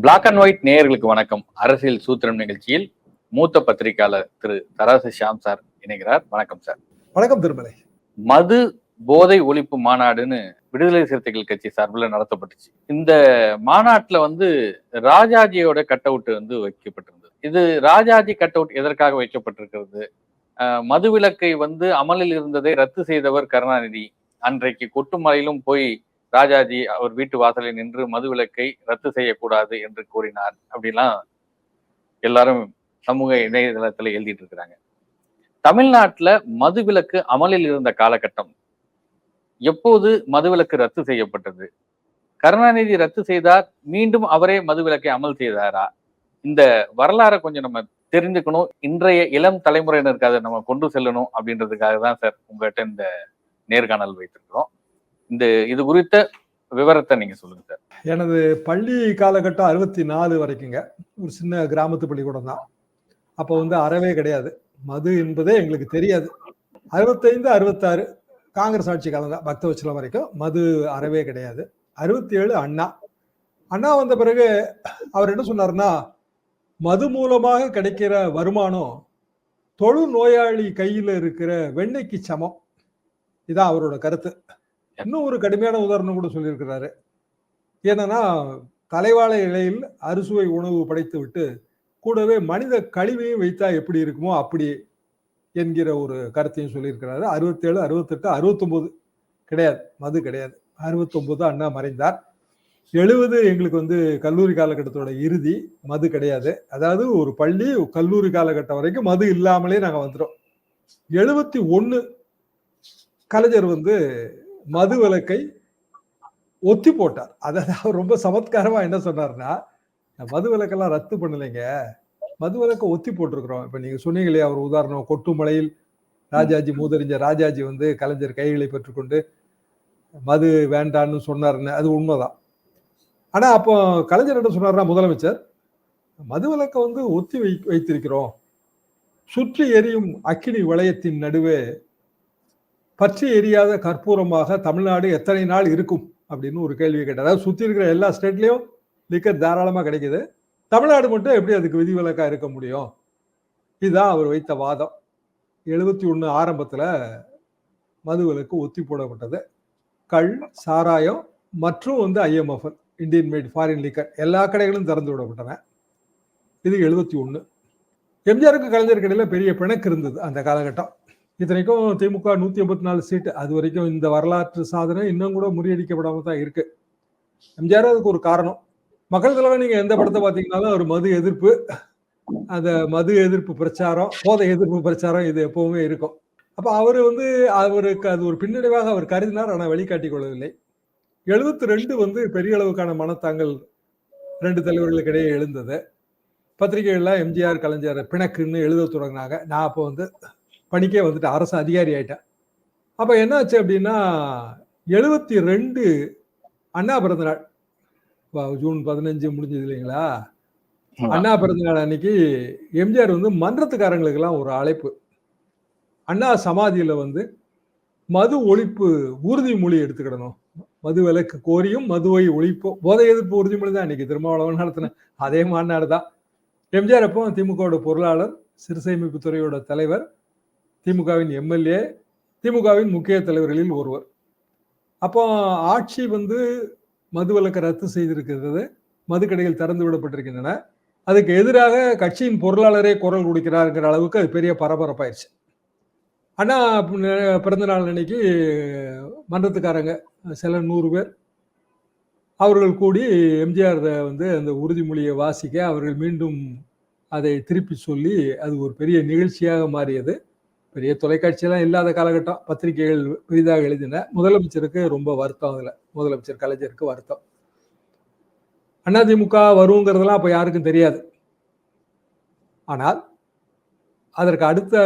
Black and white நேயர்களுக்கு வணக்கம். அரசியல் சூத்திரம் நிகழ்ச்சியில் மூத்த பத்திரிகையாளர் திரு தராசு ஷியாம் சார் இணைகிறார். வணக்கம் சார். வணக்கம் திருமலை. மது போதை ஒழிப்பு மாநாடுன்னு விடுதலை சிறுத்தைகள் கட்சி சார்பில் நடத்தப்பட்டுச்சு. இந்த மாநாட்டுல வந்து ராஜாஜியோட கட் அவுட் வந்து வைக்கப்பட்டிருந்தது. இது ராஜாஜி கட் அவுட் எதற்காக வைக்கப்பட்டிருக்கிறது? அஹ் மதுவிலக்கை வந்து அமலில் இருந்ததை ரத்து செய்தவர் கருணாநிதி. அன்றைக்கு கொட்டுமலையிலும் போய் ராஜாஜி அவர் வீட்டு வாசலில் நின்று மதுவிலக்கை ரத்து செய்யக்கூடாது என்று கூறினார் அப்படிலாம் எல்லாரும் சமூக இணையதளத்துல எழுதிட்டு இருக்கிறாங்க. தமிழ்நாட்டுல மதுவிலக்கு அமலில் இருந்த காலகட்டம் எப்போது மதுவிலக்கு ரத்து செய்யப்பட்டது? கருணாநிதி ரத்து செய்தார் மீண்டும் அவரே மதுவிலக்கை அமல் செய்தாரா? இந்த வரலாறை கொஞ்சம் நம்ம தெரிஞ்சுக்கணும். இன்றைய இளம் தலைமுறையினருக்கு அதை நம்ம கொண்டு செல்லணும் அப்படின்றதுக்காக தான் சார் உங்ககிட்ட இந்த நேர்காணல் வைத்திருக்கிறோம். இந்த இது குறித்த விவரத்தை நீங்க சொல்லுங்க சார். எனது பள்ளி காலகட்டம் அறுபத்தி நாலு வரைக்குங்க. ஒரு சின்ன கிராமத்து பள்ளிக்கூடம் தான். அப்போ வந்து அறவே கிடையாது. மது என்பதே எங்களுக்கு தெரியாது. அறுபத்தைந்து அறுபத்தாறு காங்கிரஸ் ஆட்சி காலம் தான் பக்த வச்சலம் வரைக்கும். மது அறவே கிடையாது. அறுபத்தி ஏழு அண்ணா. அண்ணா வந்த பிறகு அவர் என்ன சொன்னார்னா மது மூலமாக கிடைக்கிற வருமானம் தொழு நோயாளி கையில் இருக்கிற வெண்ணெய்க்கு சமம். இதான் அவரோட கருத்து. இன்னும் ஒரு கடுமையான உதாரணம் கூட சொல்லியிருக்கிறாரு. என்னன்னா தலைவாழை இலையில் அறுசுவை உணவு படைத்து விட்டு கூடவே மனித கழிவையும் வைத்தா எப்படி இருக்குமோ அப்படி என்கிற ஒரு கருத்தையும் சொல்லியிருக்கிறாரு. அறுபத்தேழு அறுபத்தெட்டு அறுபத்தொம்போது கிடையாது மது கிடையாது. அறுபத்தொம்போது அண்ணா மறைந்தார். எழுபது எங்களுக்கு வந்து கல்லூரி காலகட்டத்தோட இறுதி மது கிடையாது. அதாவது ஒரு பள்ளி கல்லூரி காலகட்டம் வரைக்கும் மது இல்லாமலே நாங்கள் வந்துடும் எழுபத்தி ஒன்று கலைஞர் வந்து மது விலக்கை ஒத்தி போட்டார். அதாவது அவர் ரொம்ப சமத்காரமா என்ன சொன்னார்னா மது விளக்கெல்லாம் ரத்து பண்ணலைங்க. மது விலக்கை ஒத்தி போட்டிருக்கிறோம். இப்ப நீங்க சொன்னீங்களே அவர் உதாரணம் கொட்டுமலையில் ராஜாஜி மூதறிஞ்ச ராஜாஜி வந்து கலைஞர் கைகளை பெற்றுக்கொண்டு மது வேண்டான்னு சொன்னார்னு அது உண்மைதான். ஆனா அப்போ கலைஞர் என்ன சொன்னார்னா முதலமைச்சர் மது விலக்கை வந்து ஒத்தி வை வைத்திருக்கிறோம். சுற்றி எரியும் அக்கினி வளையத்தின் நடுவே பற்றி எரியாத கற்பூரமாக தமிழ்நாடு எத்தனை நாள் இருக்கும் அப்படின்னு ஒரு கேள்வி கேட்டார். அதாவது சுற்றி இருக்கிற எல்லா ஸ்டேட்லேயும் லிக்கர் தாராளமாக கிடைக்குது. தமிழ்நாடு மட்டும் எப்படி அதுக்கு விதிவிலக்காக இருக்க முடியும்? இதுதான் அவர் வைத்த வாதம். எழுபத்தி ஒன்று ஆரம்பத்தில் மதுவிலக்கு ஒத்தி போடப்பட்டது. கள் சாராயம் மற்றும் வந்து IMFL Indian made foreign liquor எல்லா கடைகளும் திறந்து விடப்பட்டன. இது எழுபத்தி ஒன்று எம்ஜிஆருக்கு கலைஞர் கடையில் பெரிய பிணக்கு இருந்தது அந்த காலகட்டம். இத்தனைக்கும் திமுக நூத்தி ஐம்பத்தி நாலு சீட்டு அது வரைக்கும் இந்த வரலாற்று சாதனை இன்னும் கூட முறியடிக்கப்படாம தான் இருக்கு. எம்ஜிஆர் அதுக்கு ஒரு காரணம். மக்கள் தலைவர் நீங்க எந்த படத்தை பார்த்தீங்கன்னாலும் ஒரு மது எதிர்ப்பு அந்த மது எதிர்ப்பு பிரச்சாரம் போதை எதிர்ப்பு பிரச்சாரம் இது எப்பவுமே இருக்கும். அப்ப அவர் வந்து அவருக்கு அது ஒரு பின்னடைவாக அவர் கருதினார் ஆனால் வெளிக்காட்டிக் கொள்ளவில்லை. எழுபத்தி ரெண்டு வந்து பெரிய அளவுக்கான மனத்தாங்கள் ரெண்டு தலைவர்களுக்கிடையே எழுந்தது. பத்திரிகைகள்லாம் எம்ஜிஆர் கலைஞர் பிணக்குன்னு எழுத தொடங்கினாங்க. நான் அப்போ வந்து பணிக்கே வந்துட்டு அரசு அதிகாரி ஆயிட்டேன். அப்ப என்னாச்சு அப்படின்னா எழுபத்தி ரெண்டு அண்ணா பிறந்த நாள் ஜூன் பதினஞ்சு முடிஞ்சது இல்லைங்களா? அண்ணா பிறந்த நாள் அன்னைக்கு எம்ஜிஆர் வந்து மன்றத்துக்காரங்களுக்கெல்லாம் ஒரு அழைப்பு. அண்ணா சமாதியில வந்து மது ஒழிப்பு உறுதிமொழி எடுத்துக்கிடணும். மது விலக்கு கோரியும் மதுவை ஒழிப்போம். போதை எதிர்ப்பு உறுதிமொழி தான் இன்னைக்கு திருமாவளவன் நடத்தின அதே மாநாடு தான் எம்ஜிஆர் அப்போ திமுகவோட பொருளாளர் சிறுசேமிப்பு துறையோட தலைவர் திமுகவின் எம்எல்ஏ திமுகவின் முக்கிய தலைவர்களில் ஒருவர். அப்போ ஆட்சி வந்து மதுவிலக்கை ரத்து செய்திருக்கிறது. மதுக்கடைகள் திறந்து விடப்பட்டிருக்கின்றன. அதுக்கு எதிராக கட்சியின் பொருளாளரே குரல் கொடுக்கிறாருங்கிற அளவுக்கு அது பெரிய பரபரப்பாயிருச்சு. ஆனால் பிறந்த நாள் அன்னைக்கு மன்றத்துக்காரங்க சில நூறு பேர். அவர்கள் கூடி எம்ஜிஆர் வந்து அந்த உறுதிமொழியை வாசிக்க அவர்கள் மீண்டும் அதை திருப்பி சொல்லி அது ஒரு பெரிய நிகழ்ச்சியாக மாறியது. பெரிய தொலைக்காட்சியெல்லாம் இல்லாத காலகட்டம் பத்திரிகைகள் பெரிதாக எழுதின முதலமைச்சருக்கு ரொம்ப வருத்தம் அதில். முதலமைச்சர் கலைஞருக்கு வருத்தம். அதிமுக வருங்கிறதெல்லாம் அப்போ யாருக்கும் தெரியாது. ஆனால் அதற்கு அடுத்த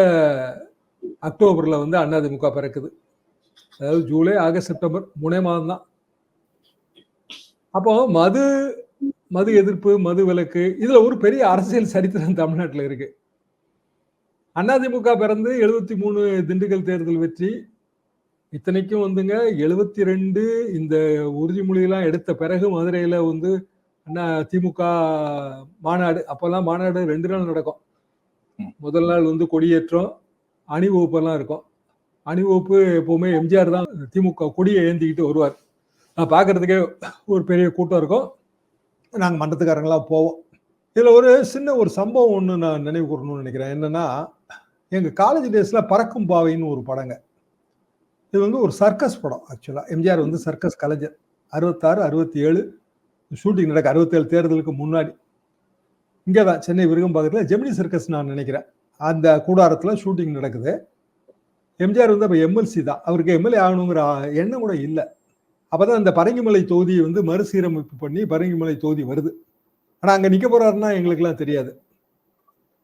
அக்டோபர்ல வந்து அதிமுக பிறக்குது. அதாவது ஜூலை ஆகஸ்ட் செப்டம்பர் மூணே மாதம் தான். அப்போ மது மது எதிர்ப்பு மது விலக்கு இதுல ஒரு பெரிய அரசியல் சரித்திரம் தமிழ்நாட்டில் இருக்கு. அதிமுக பிறந்து எழுபத்தி மூணு திண்டுக்கல் தேர்தல் வெற்றி. இத்தனைக்கும் வந்துங்க எழுபத்தி ரெண்டு இந்த உறுதிமொழியெல்லாம் எடுத்த பிறகு மதுரையில் வந்து அண்ணா திமுக மாநாடு அப்போல்லாம் மாநாடு ரெண்டு நாள் நடக்கும். முதல் நாள் வந்து கொடியேற்றம் அணிவகுப்பெல்லாம் இருக்கும். அணிவகுப்பு எப்போவுமே எம்ஜிஆர் தான் திமுக கொடியை ஏந்திக்கிட்டு வருவார். நான் பார்க்கறதுக்கே ஒரு பெரிய கூட்டம் இருக்கும். நாங்கள் மன்றத்துக்காரங்களாம் போவோம். இதில் ஒரு சின்ன ஒரு சம்பவம் ஒன்று நான் நினைவு கூறணும்னு நினைக்கிறேன். என்னென்னா எங்கள் காலேஜ் டேஸில் பறக்கும் பாவைன்னு ஒரு படங்க. இது வந்து ஒரு சர்க்கஸ் படம் ஆக்சுவலாக எம்ஜிஆர் வந்து சர்க்கஸ் கலைஞர். அறுபத்தாறு அறுபத்தி ஏழு ஷூட்டிங் நடக்க அறுபத்தேழு தேர்தலுக்கு முன்னாடி. இங்கே தான் சென்னை விருகம்பாக்கத்தில் ஜெமினி சர்க்கஸ் நான் நினைக்கிறேன். அந்த கூடாரத்தில் ஷூட்டிங் நடக்குது. எம்ஜிஆர் வந்து அப்போ எம்எல்சி தான். அவருக்கு எம்எல்ஏ ஆகணுங்கிற எண்ணம் கூட இல்லை. அப்போ தான் அந்த பரங்கிமலை தொகுதியை வந்து மறுசீரமைப்பு பண்ணி பரங்கிமலை தொகுதி வருது. ஆனால் அங்கே நிற்க போறாருன்னா எங்களுக்குலாம் தெரியாது.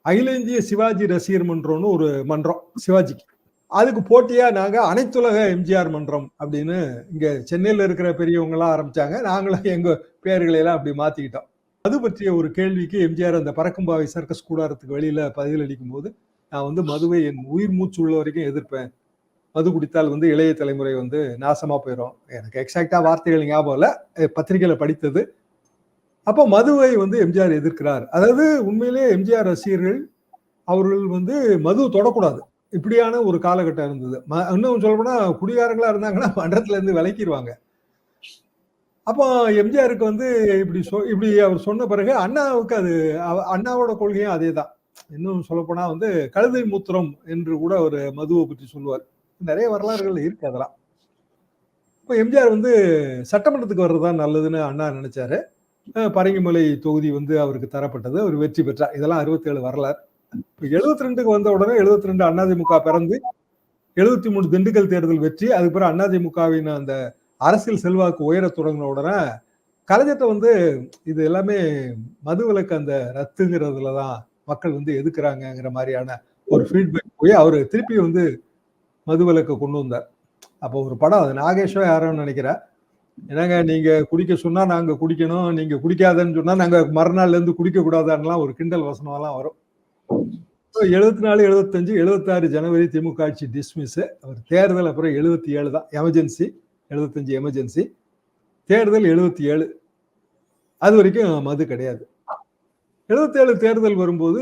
அகில இந்திய சிவாஜி ரசிகர் மன்றம்னு ஒரு மன்றம் சிவாஜிக்கு. அதுக்கு போட்டியாக நாங்கள் அனைத்துலக எம்ஜிஆர் மன்றம் அப்படின்னு இங்கே சென்னையில் இருக்கிற பெரியவங்களாம் ஆரம்பித்தாங்க நாங்களும் எங்கள் பேர்களையெல்லாம் அப்படி மாற்றிக்கிட்டோம் அது பற்றிய ஒரு கேள்விக்கு எம்ஜிஆர் அந்த பறக்கும்பாவை சர்க்கஸ் கூடாரத்துக்கு வெளியில் பதிலளிக்கும் போது நான் வந்து மதுவை என் உயிர் மூச்சு உள்ள வரைக்கும் எதிர்ப்பேன். மது குடித்தால் வந்து இளைய தலைமுறை வந்து நாசமாக போயிடும் எனக்கு எக்ஸாக்டாக வார்த்தைகள் ஞாபகம் இல்லை. பத்திரிகையில் படித்தது அப்போ மதுவை வந்து எம்ஜிஆர் எதிர்க்கிறார். அதாவது உண்மையிலேயே எம்ஜிஆர் ரசிகர்கள் அவர்கள் வந்து மது தொடக்கூடாது. இப்படியான ஒரு காலகட்டம் இருந்தது. ம- இன்னும் சொல்லப்போனா குடிகாரங்களா இருந்தாங்கன்னா மன்றத்துல இருந்து விளக்கிடுவாங்க அப்போ எம்ஜிஆருக்கு வந்து இப்படி சொ இப்படி அவர் சொன்ன பிறகு அண்ணாவுக்கு அது அவ- அண்ணாவோட கொள்கையும் அதே தான் இன்னும் சொல்லப்போனா வந்து கழுதை மூத்திரம் என்று கூட ஒரு மதுவை பற்றி சொல்லுவார். நிறைய வரலாறுகள் இருக்கு அதெல்லாம். இப்போ எம்ஜிஆர் வந்து சட்டமன்றத்துக்கு வர்றதுதான் நல்லதுன்னு அண்ணா நினைச்சாரு. பரங்கிமலை தொகுதி வந்து அவருக்கு தரப்பட்டது. அவர் வெற்றி பெற்றார். இதெல்லாம் அறுபத்தேழு வரலாறு. இப்போ எழுபத்தி ரெண்டுக்கு வந்த உடனே எழுபத்தி ரெண்டு அதிமுக பிறந்து எழுபத்தி மூணு திண்டுக்கல் தேர்தல் வெற்றி அதுக்கு பிறகு அதிமுகவின் அந்த அரசியல் செல்வாக்கு உயரத் தொடங்கின உடனே கலைஞர்கிட்ட வந்து இது எல்லாமே மதுவிலக்கு அந்த ரத்துங்கிறதுல தான் மக்கள் வந்து எதுக்குறாங்கங்கிற மாதிரியான ஒரு ஃபீட்பேக் போய் அவர் திருப்பி வந்து மதுவிலக்கை கொண்டு வந்தார். அப்போ ஒரு படம் அது நாகேஷோ யாரோன்னு நினைக்கிறேன். என்னங்க நீங்க குடிக்க சொன்னா நாங்க குடிக்கணும் நீங்க குடிக்காதன்னு சொன்னா நாங்க மறுநாள்ல இருந்து குடிக்க கூடாதான்லாம் ஒரு கிண்டல் வசனம்லாம் வரும். எழுபத்தி நாலு எழுபத்தஞ்சு எழுபத்தாறு ஜனவரி திமுக ஆட்சி டிஸ்மிஸ் அவர் தேர்தல் அப்புறம் எழுபத்தி ஏழு தான். எமர்ஜென்சி எழுபத்தஞ்சு எமர்ஜென்சி தேர்தல் எழுபத்தி ஏழு. அது வரைக்கும் மது கிடையாது. எழுபத்தேழு தேர்தல் வரும்போது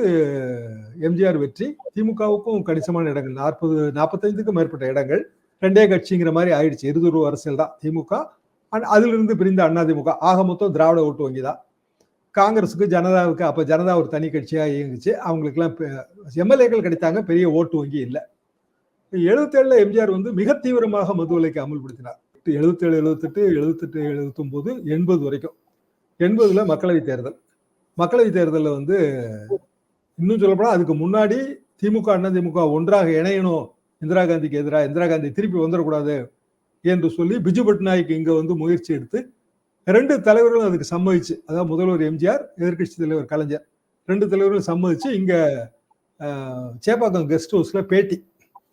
எம்ஜிஆர் வெற்றி. திமுகவுக்கும் கணிசமான இடங்கள். நாற்பது நாற்பத்தைந்துக்கும் மேற்பட்ட இடங்கள். ரெண்டே கட்சிங்கிற மாதிரி ஆயிடுச்சு. இருதுருவ அரசியல் தான். திமுக அதிலிருந்து பிரிந்த அதிமுக ஆக மொத்தம் திராவிட ஓட்டு வங்கி தான். காங்கிரஸுக்கு ஜனதாவுக்கு அப்போ ஜனதா ஒரு தனி கட்சியா இயங்குச்சு. அவங்களுக்குலாம் எம்எல்ஏக்கள் கிடைத்தாங்க பெரிய ஓட்டு வங்கி இல்லை. எழுபத்தேழுல எம்ஜிஆர் வந்து மிக தீவிரமாக மது விலைக்கு அமல்படுத்தினார். எழுபத்தேழு எழுபத்தெட்டு எழுபத்தெட்டு எழுபத்தொம்போது எண்பது வரைக்கும். எண்பதுல மக்களவை தேர்தல். மக்களவை தேர்தலில் வந்து இன்னும் சொல்லப்போனால் அதுக்கு முன்னாடி திமுக அண்ணா திமுக ஒன்றாக இணையணும். இந்திரா காந்திக்கு எதிராக இந்திரா காந்தி திருப்பி வந்துடக்கூடாது. என்று சொல்லி பிஜு பட்நாயக் இங்க வந்து முயற்சி எடுத்து ரெண்டு தலைவர்களும் அதுக்கு சம்மதிச்சு அதாவது முதல்வர் எம்ஜிஆர் எதிர்கட்சி தலைவர் கலைஞர் ரெண்டு தலைவர்களும் சம்மதிச்சு இங்க சேப்பாக்கம் கெஸ்ட் ஹவுஸ்ல பேட்டி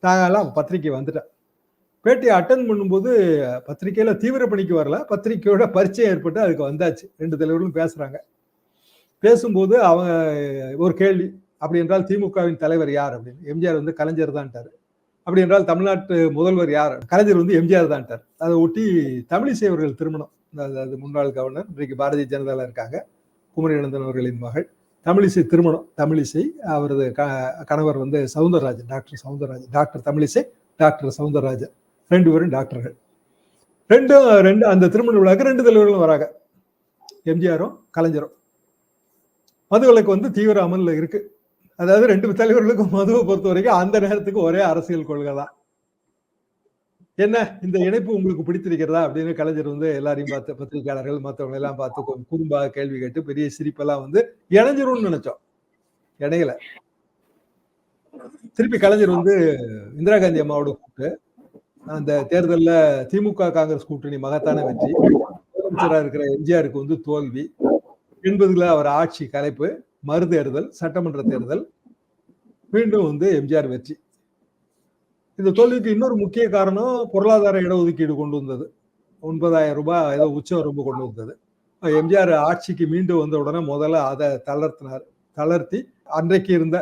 நாங்கெல்லாம் பத்திரிக்கை வந்துட்டேன் பேட்டியை அட்டன் பண்ணும்போது பத்திரிக்கையில தீவிர பணிக்கு வரல பத்திரிக்கையோட பரிச்சயம் ஏற்பட்டு அதுக்கு வந்தாச்சு. ரெண்டு தலைவர்களும் பேசுறாங்க. பேசும்போது அவங்க ஒரு கேள்வி அப்படி என்றால் திமுகவின் தலைவர் யார் அப்படின்னு? எம்ஜிஆர் வந்து கலைஞர் தான்ட்டாரு அப்படி என்றால் தமிழ்நாட்டு முதல்வர் யார்? கலைஞர் வந்து எம்ஜிஆர் தான்ட்டார் அதை ஒட்டி தமிழிசை அவர்கள் திருமணம். அது முன்னாள் கவர்னர் இன்றைக்கு பாரதிய ஜனதாவில் இருக்காங்க. குமரிநந்தன் அவர்களின் மகள். தமிழிசை திருமணம். தமிழிசை அவரது க கணவர் வந்து Soundararajan doctor Soundararajan doctor Tamilisai doctor Soundararajan. ரெண்டு பேரும் டாக்டர்கள். ரெண்டும் ரெண்டு அந்த திருமண விழாக்கு ரெண்டு தலைவர்களும் வராங்க. எம்ஜிஆரும் கலைஞரும். மதுவிலக்கு வந்து தீவிர அமலில் இருக்குது அதாவது ரெண்டு தலைவர்களுக்கும் மதுவை பொறுத்த வரைக்கும் அந்த நேரத்துக்கு ஒரே அரசியல் கொள்கை தான். என்ன? இந்த இணைப்பு உங்களுக்கு பிடித்திருக்கிறதா? அப்படின்னு கலைஞர் வந்து எல்லாரையும் பார்த்து பத்திரிகையாளர்கள் மற்றவங்க எல்லாம் பார்த்து குறும்பாக கேள்வி கேட்டு பெரிய சிரிப்பெல்லாம் வந்து இணைஞ்சிரும்னு நினைச்சோம். இணையல. திருப்பி கலைஞர் வந்து இந்திரா காந்தி அம்மாவோட கூப்பிட்டு அந்த தேர்தல்ல திமுக காங்கிரஸ் கூட்டணி மகத்தான வெற்றி. முதலமைச்சரா இருக்கிற எம்ஜிஆருக்கு வந்து தோல்வி. எண்பதுல அவர் ஆட்சி கலைப்பு. மறு தேர்தல் சட்டமன்ற தேர்தல் மீண்டும் வந்து எம்ஜிஆர் வெற்றி. இந்த தோல்விக்கு இன்னொரு முக்கிய காரணம் பொருளாதார இடஒதுக்கீடு கொண்டு வந்தது. ஒன்பதாயிரம் ரூபாய் ஏதோ உச்ச ரொம்ப கொண்டு வந்தது. எம்ஜிஆர் ஆட்சிக்கு மீண்டும் வந்த உடனே முதல்ல அதை தளர்த்தினார். தளர்த்தி அன்றைக்கு இருந்த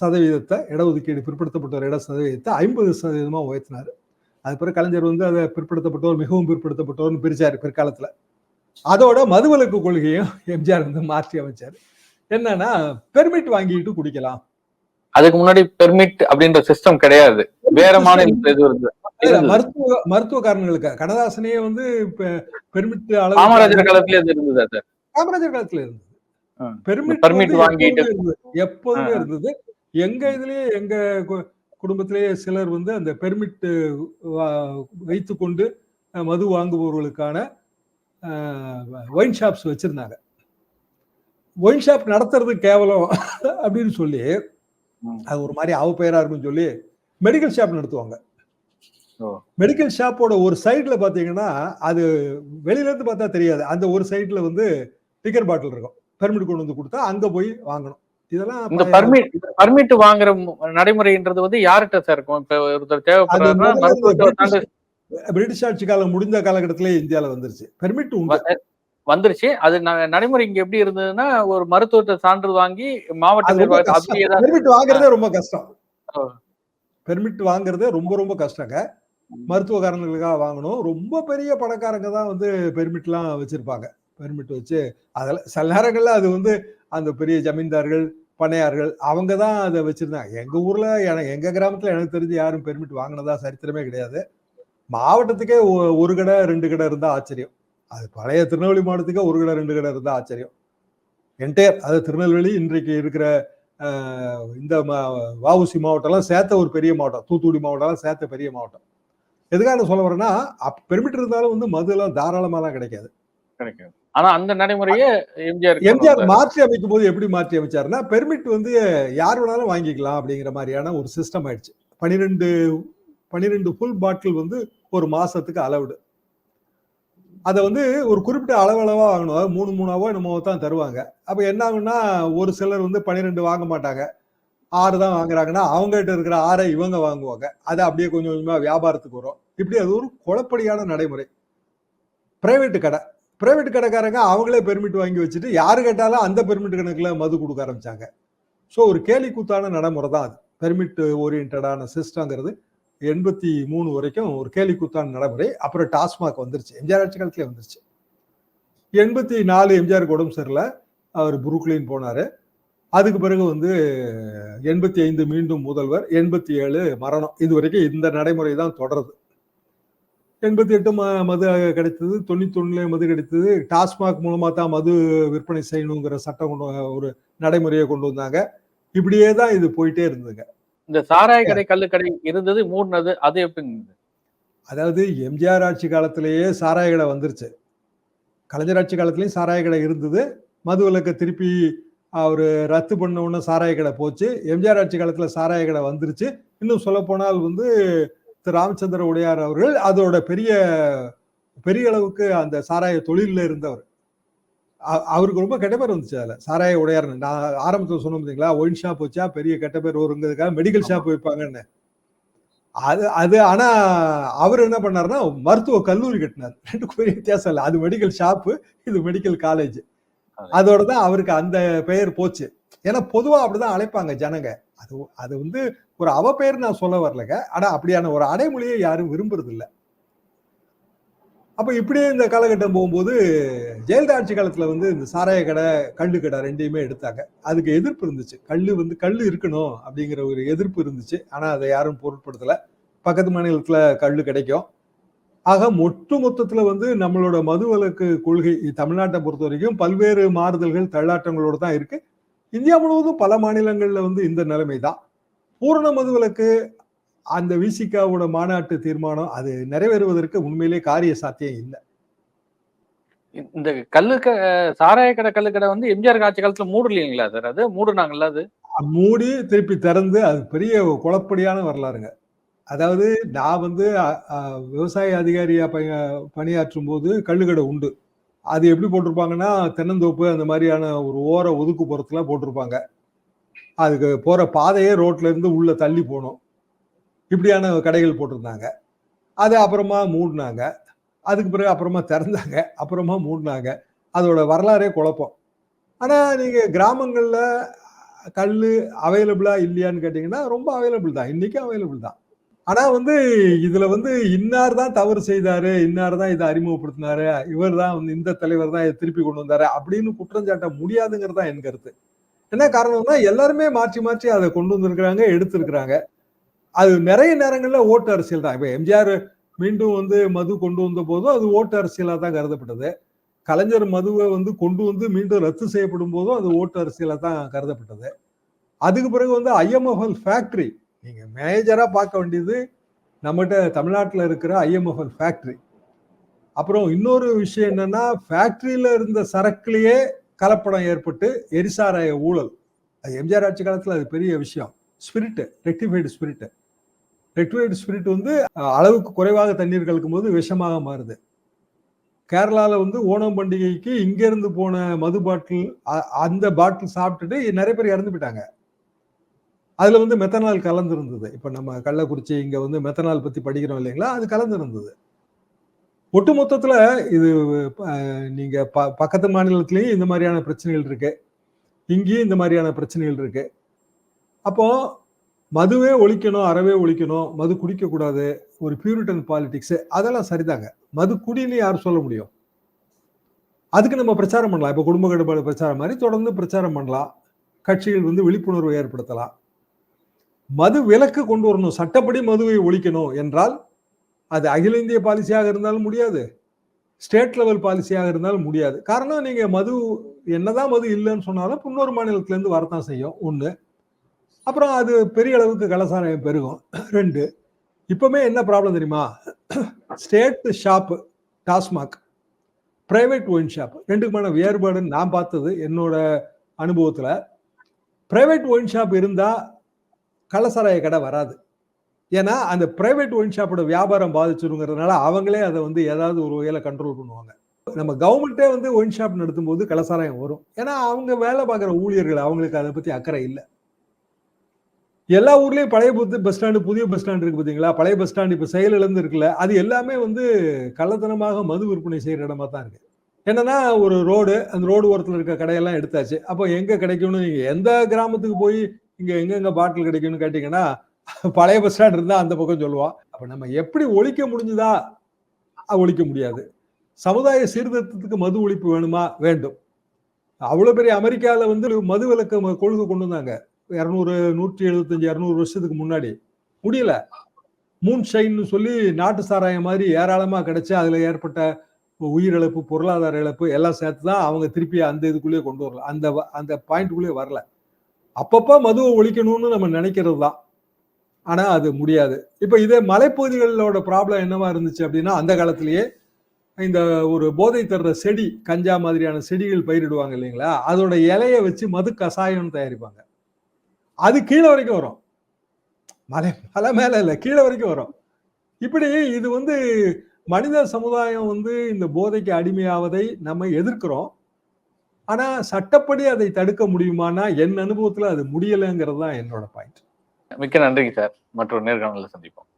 சதவீதத்தை இடஒதுக்கீடு பிற்படுத்தப்பட்டோர் இட சதவீதத்தை ஐம்பது சதவீதமாக உயர்த்தினார். அது பிறகு கலைஞர் வந்து அதை பிற்படுத்தப்பட்டோர் மிகவும் பிற்படுத்தப்பட்டோர்னு பிரிச்சார் பிற்காலத்தில். அதோட மதுவிலக்கு கொள்கையும் எம்ஜிஆர் வந்து மாற்றி அமைச்சார். என்னன்னா பெர்மிட் வாங்கிட்டு குடிக்கலாம். அதுக்கு முன்னாடி பெர்மிட் அப்படின்ற சிஸ்டம் கிடையாது. வேற மாநிலத்துல இது இருந்தது இருந்தது. மருத்துவ மருத்துவ காரணங்களுக்கு கண்ணதாசனே வந்து பெர்மிட் அளவு காமராஜர் காலத்துல இது இருந்ததா சார் காமராஜர் காலத்துல இருந்தது. பெர்மிட் வந்து வாங்கிட்டு- எப்போதுமே இருந்தது. இருந்தது. எங்க இதுலயே எங்க குடும்பத்திலேயே சிலர் வந்து அந்த பெர்மிட் வைத்துக்கொண்டு அஹ், மது வாங்குபவர்களுக்கான ஒயின் ஷாப்ஸ் வச்சிருந்தாங்க. ஒயின் ஷாப் நடத்துறது கேவலம் அப்படின்னு சொல்லி. அது ஒரு மாதிரி அவ பெயரா இருக்குன்னு சொல்லி மெடிக்கல் ஷாப் நடத்துவாங்க. மெடிக்கல் ஷாப்போட ஒரு சைடுல பாத்தீங்கன்னா அது வெளியில இருந்து பார்த்தா தெரியாது. அந்த ஒரு சைடுல வந்து டிக்கர் பாட்டில் இருக்கும். பெர்மிட் கொண்டு வந்து கொடுத்தா அங்க போய் வாங்கணும். இதெல்லாம் இந்த பர்மிட் பர்மிட் வாங்குற நடைமுறைன்றது வந்து யார்கிட்ட சார் இருக்கும்? இப்ப ஒருத்தர் சார்ந்து பிரிட்டிஷ் ஆட்சி காலம் முடிந்த காலகட்டத்திலே இந்தியால வந்துருச்சு. பெர்மிட் உண்டு. வந்துருச்சு. அது நடைமுறை இங்க எப்படி இருந்ததுன்னா ஒரு மருத்துவத்தை சான்று வாங்கி மாவட்ட பெர்மிட் வாங்குறதே ரொம்ப கஷ்டம். பெர்மிட் வாங்குறதே ரொம்ப ரொம்ப கஷ்டங்க. மருத்துவ காரணங்களுக்காக வாங்கணும். ரொம்ப பெரிய பணக்காரங்க தான் வந்து பெர்மிட்லாம் வச்சிருப்பாங்க. பெர்மிட் வச்சு அதெல்லாம் சில நேரங்கள்ல அது வந்து அந்த பெரிய ஜமீன்தார்கள் பண்ணையார்கள் அவங்க தான் அதை வச்சிருந்தாங்க. எங்க ஊர்ல எனக்கு எங்க கிராமத்துல எனக்கு தெரிஞ்சு யாரும் பெர்மிட் வாங்கினதா சரித்திரமே கிடையாது. மாவட்டத்துக்கே ஒரு கடை ரெண்டு கடை இருந்தா ஆச்சரியம். அது பழைய திருநெல்வேலி மாவட்டத்துக்கே ஒரு கடை ரெண்டு கடை இருந்தா ஆச்சரியம். என்டையர் அது திருநெல்வேலி இன்றைக்கு இருக்கிற இந்த வஉசி மாவட்டம்லாம் சேர்த்த ஒரு பெரிய மாவட்டம். தூத்துக்குடி மாவட்டம்லாம் சேர்த்த பெரிய மாவட்டம். எதுக்காக சொல்ல வரேன்னா பெர்மிட் இருந்தாலும் வந்து மது எல்லாம் தாராளமாலாம் கிடைக்காது. கிடைக்கும் ஆனா அந்த நடைமுறையை எம்ஜிஆர் எம்ஜிஆர் மாற்றி அமைக்கும் போது எப்படி மாற்றி அமைச்சாருன்னா பெர்மிட் வந்து யார் வேணாலும் வாங்கிக்கலாம் அப்படிங்கிற மாதிரியான ஒரு சிஸ்டம் ஆயிடுச்சு. பனிரெண்டு பனிரெண்டு ஃபுல் பாட்டில் வந்து ஒரு மாசத்துக்கு அளவுடு. அதை வந்து ஒரு குறிப்பிட்ட அளவளவா வாங்கணும். அதாவது மூணு மூணாவோ என்னமோ தான் தருவாங்க. அப்ப என்ன ஆகும்னா ஒரு சிலர் வந்து பன்னிரெண்டு வாங்க மாட்டாங்க. ஆறு தான் வாங்குறாங்கன்னா அவங்ககிட்ட இருக்கிற ஆறை இவங்க வாங்குவாங்க. அது அப்படியே கொஞ்சம் கொஞ்சமா வியாபாரத்துக்கு வரும். இப்படி அது ஒரு குழப்படியான நடைமுறை. பிரைவேட் கடை. பிரைவேட் கடைக்காரங்க அவங்களே பெர்மிட் வாங்கி வச்சுட்டு யார் கேட்டாலும் அந்த பெர்மிட் கணக்கில் மது கொடுக்க ஆரம்பிச்சாங்க. ஸோ ஒரு கேலி கூத்தான நடைமுறை தான் அது. பெர்மிட் ஓரியன்டான சிஸ்டங்கிறது எண்பத்தி மூணு வரைக்கும் ஒரு கேலி கூத்தான நடைமுறை. அப்புறம் டாஸ்மாக் வந்துருச்சு. எம்ஜிஆர் ஆட்சி காலத்திலே வந்துருச்சு. எண்பத்தி நாலு எம்ஜிஆர் உடம்பு சரியில்லை. அவர் புருக்லின் போனாரு. அதுக்கு பிறகு வந்து எண்பத்தி ஐந்து மீண்டும் முதல்வர் எண்பத்தி ஏழு மரணம். இது வரைக்கும் இந்த நடைமுறை தான் தொடருது. எண்பத்தி எட்டு ம மது கிடைத்தது தொண்ணூத்தொன்னுல மது கிடைத்தது. டாஸ்மாக் மூலமாக தான் மது விற்பனை செய்யணுங்கிற சட்டம் கொண்டு ஒரு நடைமுறையை கொண்டு வந்தாங்க. இப்படியே தான் இது போயிட்டே இருந்ததுங்க. இந்த சாராய கடை கல்லு கடை இருந்தது மூடினது அது எப்படிங்க அதாவது எம்ஜிஆர் ஆட்சி காலத்திலேயே சாராய கடை வந்துருச்சு. கலைஞர் ஆட்சி காலத்திலயும் சாராய கடை இருந்தது. மது விலக்கை திருப்பி அவர் ரத்து பண்ண உடனே சாராய கடை போச்சு. எம்ஜிஆர் ஆட்சி காலத்துல சாராய கடை வந்துருச்சு. இன்னும் சொல்ல போனால் வந்து திரு. ராமச்சந்திர உடையார் அவர்கள் அதோட பெரிய பெரிய அளவுக்கு அந்த சாராய தொழிலில் இருந்தவர். அவருக்கு ரொம்ப கெட்ட பேர் வந்துச்சு அதுல. சாராய உடையார்னு நான் ஆரம்பத்தில் சொன்னோம் பார்த்தீங்களா ஒயின் ஷாப் வச்சா பெரிய கெட்ட பேர் வருங்கிறதுக்காக மெடிக்கல் ஷாப் வைப்பாங்கன்னு. அது அது ஆனா அவர் என்ன பண்ணாருன்னா மருத்துவ கல்லூரி கட்டினார். ரெண்டுக்கும் பெரிய வித்தியாசம் இல்லை. அது மெடிக்கல் ஷாப்பு இது மெடிக்கல் காலேஜ் அதோட தான் அவருக்கு அந்த பெயர் போச்சு. ஏன்னா பொதுவா அப்படிதான் அழைப்பாங்க ஜனங்க. அது அது வந்து ஒரு அவ பெயர் நான் சொல்ல வரலங்க. ஆனா அப்படியான ஒரு அடைமொழியை யாரும் விரும்புறது இல்ல அப்போ இப்படியே இந்த காலகட்டம் போகும்போது ஜெயலலிதா ஆட்சி காலத்தில் வந்து இந்த சாராய கடை கல்லு கடை ரெண்டையுமே எடுத்தாங்க. அதுக்கு எதிர்ப்பு இருந்துச்சு. கல் வந்து கல் இருக்கணும் அப்படிங்கிற ஒரு எதிர்ப்பு இருந்துச்சு. ஆனால் அதை யாரும் பொருட்படுத்தலை. பக்கத்து மாநிலத்தில் கல் கிடைக்கும். ஆக ஒட்டு மொத்தத்தில் வந்து நம்மளோட மதுவிலக்கு கொள்கை தமிழ்நாட்டை பொறுத்த வரைக்கும் பல்வேறு மாறுதல்கள் தள்ளாட்டங்களோடு தான் இருக்குது இந்தியா முழுவதும் பல மாநிலங்களில் வந்து இந்த நிலைமை தான் பூரண மதுவிலக்கு அந்த விசிகாவோட மாநாட்டு தீர்மானம் அது நிறைவேறுவதற்கு உண்மையிலே காரிய சாத்தியம் இல்லை. இந்த கல்லு க சாராய கடை கல்லு கடை வந்து எம்ஜிஆர் ஆட்சி காலத்துல மூடலைங்களா சார் அது? மூடுனாங்கல்ல அது? மூடி திருப்பி திறந்து அது பெரிய குழப்படியான வரலாறுங்க. அதாவது நான் வந்து விவசாய அதிகாரியா பணி பணியாற்றும் போது கள்ளுக்கடை உண்டு. அது எப்படி போட்டிருப்பாங்கன்னா தென்னந்தோப்பு அந்த மாதிரியான ஒரு ஓர ஒதுக்குப்புறத்துல போட்டிருப்பாங்க. அதுக்கு போற பாதையே ரோட்ல இருந்து உள்ள தள்ளி போகணும். இப்படியான கடைகள் போட்டிருந்தாங்க. அது அப்புறமா மூடினாங்க. அதுக்கு பிறகு அப்புறமா திறந்தாங்க. அப்புறமா மூடினாங்க. அதோட வரலாறே குழப்பம். ஆனால் நீங்கள் கிராமங்களில் கல் அவைலபிளா இல்லையான்னு கேட்டிங்கன்னா ரொம்ப அவைலபிள் தான். இன்றைக்கும் அவைலபிள் தான். ஆனால் வந்து இதில் வந்து இன்னார் தான் தவறு செய்தார் இன்னார் தான் இதை அறிமுகப்படுத்தினாரு இவர் தான் வந்து இந்த தலைவர் தான் இதை திருப்பி கொண்டு வந்தார் அப்படின்னு குற்றஞ்சாட்ட முடியாதுங்கிறது தான் என் கருத்து. என்ன காரணம்னா எல்லாருமே மாற்றி மாற்றி அதை கொண்டு வந்திருக்கிறாங்க எடுத்திருக்கிறாங்க. அது நிறைய நேரங்களில் ஓட்டு அரசியல் தான். இப்போ எம்ஜிஆர் மீண்டும் வந்து மது கொண்டு வந்த போதும் அது ஓட்டு அரசியலாக தான் கருதப்பட்டது. கலைஞர் மதுவை வந்து கொண்டு வந்து மீண்டும் ரத்து செய்யப்படும் போதும் அது ஓட்டு அரசியலாக தான் கருதப்பட்டது. அதுக்கு பிறகு வந்து ஐஎம்எஃப்எல் ஃபேக்ட்ரி நீங்கள் மேஜராக பார்க்க வேண்டியது நம்மகிட்ட தமிழ்நாட்டில் இருக்கிற ஐஎம்எஃப்எல் ஃபேக்ட்ரி அப்புறம் இன்னொரு விஷயம் என்னன்னா ஃபேக்ட்ரியில் இருந்த சரக்குலேயே கலப்படம் ஏற்பட்டு எரிசாராய ஊழல். அது எம்ஜிஆர் ஆட்சி காலத்தில் அது பெரிய விஷயம். Spirit rectified spirit rectified spirit வந்து அளவுக்கு குறைவாக தண்ணீர் கலக்கும் போது விஷமாக மாறுது. கேரளாவில் வந்து ஓணம் பண்டிகைக்கு இங்கேருந்து போன மது பாட்டில் அ- அந்த பாட்டில் சாப்பிட்டுட்டு நிறைய பேர் இறந்து போயிட்டாங்க. அதில் வந்து மெத்தனால் கலந்துருந்தது. இப்போ நம்ம கள்ளக்குறிச்சி இங்கே வந்து மெத்தனால் பற்றி படிக்கிறோம் இல்லைங்களா? அது கலந்துருந்தது. ஒட்டு மொத்தத்தில் இது நீங்கள் ப- பக்கத்து மாநிலத்திலையும் இந்த மாதிரியான பிரச்சனைகள் இருக்குது இங்கேயும் இந்த மாதிரியான பிரச்சனைகள் இருக்குது அப்போது மதுவே ஒழிக்கணும் அறவே ஒழிக்கணும் மது குடிக்கக்கூடாது ஒரு பியூரிட்டன் பாலிடிக்ஸ் அதெல்லாம் சரிதாங்க. மது குடின்னு யார் சொல்ல முடியும்? அதுக்கு நம்ம பிரச்சாரம் பண்ணலாம். இப்போ குடும்ப கட்டுப்பாடு பிரச்சாரம் மாதிரி தொடர்ந்து பிரச்சாரம் பண்ணலாம். கட்சிகள் வந்து விழிப்புணர்வு ஏற்படுத்தலாம். மது விலக்கு கொண்டு வரணும். சட்டப்படி மதுவை ஒழிக்கணும் என்றால் அது அகில இந்திய பாலிசியாக இருந்தாலும் முடியாது. ஸ்டேட் லெவல் பாலிசியாக இருந்தாலும் முடியாது. காரணம் நீங்கள் மது என்னதான் மது இல்லைன்னு சொன்னாலும் இன்னொரு மாநிலத்திலேருந்து வரத்தான் செய்யும். ஒன்று அப்புறம் அது பெரிய அளவுக்கு கலசாராயம் பெருகும். ரெண்டு இப்பவுமே என்ன ப்ராப்ளம் தெரியுமா? State shop TASMAC private wine shop ரெண்டுக்குமான வேறுபாடுன்னு நான் பார்த்தது என்னோட அனுபவத்தில். ப்ரைவேட் ஒயின் ஷாப் இருந்தால் கள்ளசாராய கடை வராது. ஏன்னா அந்த ப்ரைவேட் ஒயின் ஷாப்போட வியாபாரம் பாதிச்சிருங்கிறதுனால அவங்களே அதை வந்து ஏதாவது ஒரு வகையில் கண்ட்ரோல் பண்ணுவாங்க. நம்ம கவர்மெண்ட்டே வந்து ஒயின் ஷாப் நடத்தும் போது வரும். ஏன்னா அவங்க வேலை பார்க்குற ஊழியர்கள் அவங்களுக்கு அதை பற்றி அக்கறை இல்லை. எல்லா ஊர்லயும் பழைய புது பஸ் ஸ்டாண்டு புதிய பஸ் ஸ்டாண்ட் இருக்கு பாத்தீங்களா? பழைய பஸ் ஸ்டாண்ட் இப்ப செயல் இழந்து இருக்குல்ல அது எல்லாமே வந்து கள்ளத்தனமாக மது விற்பனை செய்யற இடமா தான் இருக்கு. என்னன்னா ஒரு ரோடு அந்த ரோடு ஓரத்துல இருக்க கடையெல்லாம் எடுத்தாச்சு. அப்போ எங்க கிடைக்கும்னு நீங்க எந்த கிராமத்துக்கு போய் இங்க எங்கெங்க பாட்டில் கிடைக்கும்னு கேட்டீங்கன்னா பழைய பஸ் ஸ்டாண்ட் இருந்தா அந்த பக்கம் சொல்லுவான். அப்ப நம்ம எப்படி ஒழிக்க முடிஞ்சுதா? ஒழிக்க முடியாது. சமுதாய சீர்திருத்தத்துக்கு மது ஒழிப்பு வேணுமா? வேண்டும். அவ்வளவு பெரிய அமெரிக்கால வந்து மது விலக்கு கொள்கை கொண்டு வந்தாங்க. இரநூறு நூற்றி எழுபத்தஞ்சு இரநூறு வருஷத்துக்கு முன்னாடி. முடியல. மூன் ஷைன்னு சொல்லி நாட்டு சாராயம் மாதிரி ஏராளமாக கிடைச்சு அதில் ஏற்பட்ட உயிரிழப்பு பொருளாதார இழப்பு எல்லாம் சேர்த்து தான் அவங்க திருப்பி அந்த இதுக்குள்ளேயே கொண்டு வரல. அந்த வ- அந்த பாயிண்ட்டுக்குள்ளேயே வரல. அப்பப்போ மதுவை ஒழிக்கணும்னு நம்ம நினைக்கிறது தான். ஆனால் அது முடியாது. இப்போ இதே மலைப்பகுதிகளோட ப்ராப்ளம் என்னவா இருந்துச்சு அப்படின்னா அந்த காலத்திலேயே இந்த ஒரு போதை தர்ற செடி கஞ்சா மாதிரியான செடிகள் பயிரிடுவாங்க இல்லைங்களா? அதோட இலையை வச்சு மது கசாயம்னு தயாரிப்பாங்க. அது கீழே வரைக்கும் வரும். மலை மலை மேலே இல்லை கீழே வரைக்கும் வரும். இப்படி இது வந்து மனித சமுதாயம் வந்து இந்த போதைக்கு அடிமையாவதை நம்ம எதிர்க்கிறோம். ஆனால் சட்டப்படி அதை தடுக்க முடியுமானா என் அனுபவத்தில் அது முடியலைங்கிறது தான் என்னோட பாயிண்ட் மிக்க நன்றிங்க சார். மற்றொரு நேர்காணலில் சந்திப்போம்.